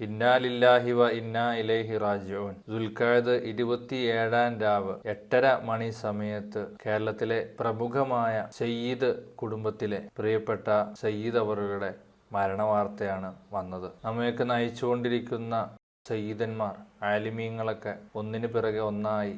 ഇന്നാലില്ലാഹി വ ഇന്നാ ഇലൈഹി റാജിഊൻ. ദുൽഖഅദ് ഇരുപത്തിയേഴാം രാവ് എട്ടര മണി സമയത്ത് കേരളത്തിലെ പ്രമുഖമായ സയ്യിദ് കുടുംബത്തിലെ പ്രിയപ്പെട്ട സയ്യിദ് അവറുകളുടെ മരണവാർത്തയാണ് വന്നത്. നമ്മയൊക്കെ നയിച്ചുകൊണ്ടിരിക്കുന്ന സയ്യിദന്മാർ ആലിമീങ്ങളൊക്കെ ഒന്നിനു പിറകെ ഒന്നായി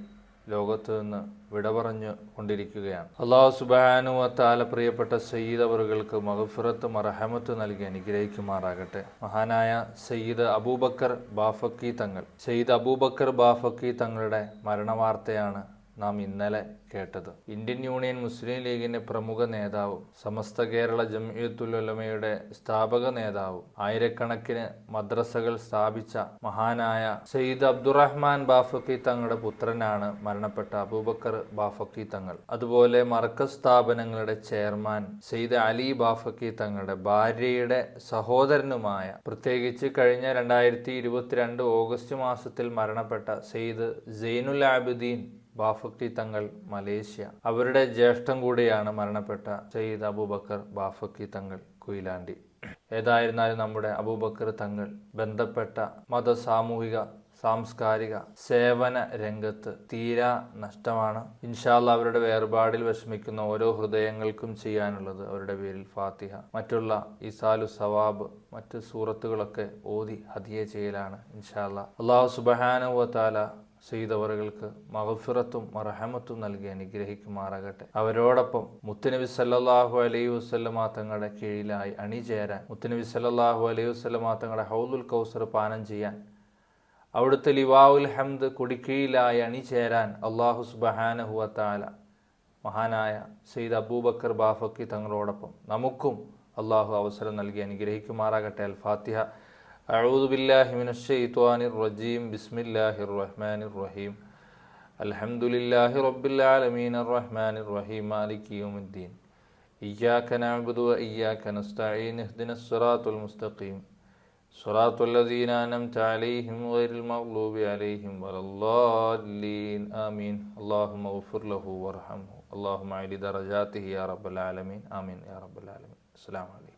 ലോകത്ത് നിന്ന് വിട പറഞ്ഞു കൊണ്ടിരിക്കുകയാണ്. അള്ളാഹു സുബാനുവത്താല പ്രിയപ്പെട്ട സയ്യിദ് അവറുകൾക്ക് മഹഫിറത്ത് മറഹമത്ത് നൽകി അനുഗ്രഹിക്കുമാറാകട്ടെ. മഹാനായ സയ്യിദ് അബൂബക്കർ ബാഫക്കി തങ്ങൾ. സയ്യിദ് അബൂബക്കർ ബാഫക്കി തങ്ങളുടെ മരണവാർത്തയാണ് നാം ഇന്നലെ കേട്ടത്. ഇന്ത്യൻ യൂണിയൻ മുസ്ലിം ലീഗിന്റെ പ്രമുഖ നേതാവും സമസ്ത കേരള ജമിയത്തുലമയുടെ സ്ഥാപക നേതാവും ആയിരക്കണക്കിന് മദ്രസകൾ സ്ഥാപിച്ച മഹാനായ സയ്യിദ് അബ്ദുറഹ്മാൻ ബാഫക്കി തങ്ങളുടെ പുത്രനാണ് മരണപ്പെട്ട അബൂബക്കർ ബാഫക്കി തങ്ങൾ. അതുപോലെ മർക്കസ് സ്ഥാപനങ്ങളുടെ ചെയർമാൻ സയ്യിദ് അലി ബാഫക്കി തങ്ങളുടെ ഭാര്യയുടെ സഹോദരനുമായ പ്രത്യേകിച്ച് കഴിഞ്ഞ രണ്ടായിരത്തി ഇരുപത്തിരണ്ട് ഓഗസ്റ്റ് മാസത്തിൽ മരണപ്പെട്ട സെയ്ദ് സൈനുൽ ആബിദീൻ ബാഫക്കി തങ്ങൾ മലേഷ്യ. അവരുടെ ജ്യേഷ്ഠം കൂടിയാണ് മരണപ്പെട്ട സയ്യിദ് അബൂബക്കർ ബാഫക്കി തങ്ങൾ കുയിലാണ്ടി. ഏതായിരുന്നാലും നമ്മുടെ അബൂബക്കർ തങ്ങൾ ബന്ധപ്പെട്ട മത സാമൂഹിക സാംസ്കാരിക സേവന രംഗത്ത് തീരാ നഷ്ടമാണ്. ഇൻഷാല്ല അവരുടെ വേർപാടിൽ വിഷമിക്കുന്ന ഓരോ ഹൃദയങ്ങൾക്കും ചെയ്യാനുള്ളത് അവരുടെ പേരിൽ ഫാത്തിഹ. മറ്റുള്ള ഇസാലു സവാബ് മറ്റ് സൂറത്തുകളൊക്കെ ഓതി ഹതിയ ചെയ്യലാണ് ഇൻഷാല്ല അള്ളാഹു സുബഹാനുവത്താല ചെയ്തവറുകൾക്ക് മഹഫിറത്തും മറഹമത്തും നൽകി അനുഗ്രഹിക്കുമാറാകട്ടെ. അവരോടൊപ്പം മുത്തനബി സല്ലാഹു അലൈഹി വസ്ലമാ തങ്ങളുടെ കീഴിലായി അണിചേരാൻ മുത്തനബി സല്ലാഹു അലൈഹി വസ്ലമാ തങ്ങളുടെ ഹൗദുൽ കൗസർ പാനം ചെയ്യാൻ അവിടുത്തെ ലിവാവുൽ ഹംദ് കുടിക്കീഴിലായി അണിചേരാൻ അള്ളാഹു സുബഹാനഹുവത്താല മഹാനായ സെയ്ദ് അബൂബക്കർ ബാഫക്കി തങ്ങളോടൊപ്പം നമുക്കും അള്ളാഹു അവസരം നൽകി അനുഗ്രഹിക്കുമാറാകട്ടെ. അൽ ഫാത്തിഹ أعوذ بالله من الشيطان الرجيم. بسم الله الرحمن الرحيم. الحمد لله رب العالمين الرحمن الرحيم. مالك يوم الدين. إياك نعبد وإياك نستعين. اهدنا الصراط المستقيم. صراط الذين أنعمت عليهم غير المغضوب عليهم ولا الضالين. آمين. اللهم اغفر له وارحمه. اللهم اعل درجاته يا رب العالمين. آمين يا رب العالمين. السلام عليكم.